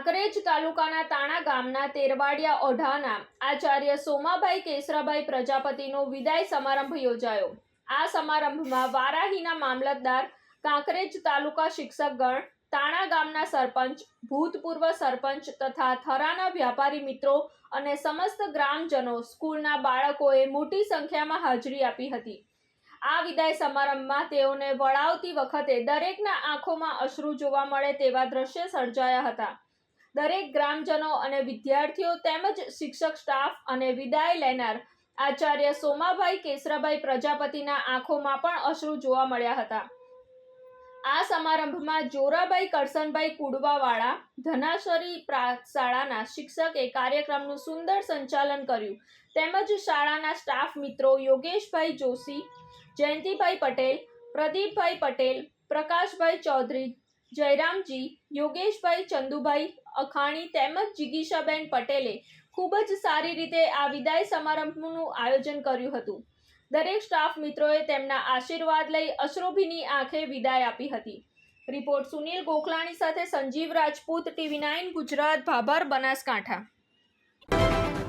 કાંકરેજ તાલુકાના તાણા ગામના તેરવાડિયા ઓઢાના આચાર્ય સોમાભાઈ કેસરાભાઈ પ્રજાપતિનો વિદાય સમારંભ યોજાયો. આ સમારંભમાં વારાહીના મામલતદાર, કાંકરેજ તાલુકા શિક્ષકગણ, તાણા ગામના સરપંચ, ભૂતપૂર્વ સરપંચ તથા થરાના વ્યાપારી મિત્રો અને સમસ્ત ગ્રામજનો સ્કૂલના બાળકોએ મોટી સંખ્યામાં હાજરી આપી હતી. આ વિદાય સમારંભમાં તેઓને વળાવતી વખતે દરેકના આંખોમાં અશ્રુ જોવા મળે તેવા દ્રશ્ય સર્જાયા હતા. દરેક ગ્રામજનો અને વિદ્યાર્થીઓ તેમજ શિક્ષક, સ્ટાફ અને વિદાય લેનાર આચાર્ય સોમાભાઈ કેસરાભાઈ પ્રજાપતિના આંખોમાં પણ અશ્રુ જોવા મળ્યા હતા. આ સમારંભમાં જોરાભાઈ કરસનભાઈ કુડવાવાળા, ધનાશ્વરી શાળાના શિક્ષકે કાર્યક્રમનું સુંદર સંચાલન કર્યું. તેમજ શાળાના સ્ટાફ મિત્રો યોગેશભાઈ જોશી, જયંતિભાઈ પટેલ, પ્રદીપભાઈ પટેલ, પ્રકાશભાઈ ચૌધરી જયરામજી, યોગેશભાઈ ચંદુભાઈ, અખાણી તેમજ જિગીશાબેન પટેલે ખૂબ જ સારી રીતે આ વિદાય સમારંભનું આયોજન કર્યું હતું. દરેક સ્ટાફ મિત્રોએ તેમના આશીર્વાદ લઈ અશ્રુભીની આંખે વિદાય આપી હતી. રિપોર્ટ સુનિલ ગોખલાણી સાથે સંજીવ રાજપૂત, ટીવી નાઇન ગુજરાત, ભાભર બનાસકાંઠા.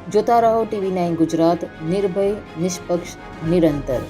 જોતા રહો ટીવી નાઇન ગુજરાત, નિર્ભય, નિષ્પક્ષ, નિરંતર.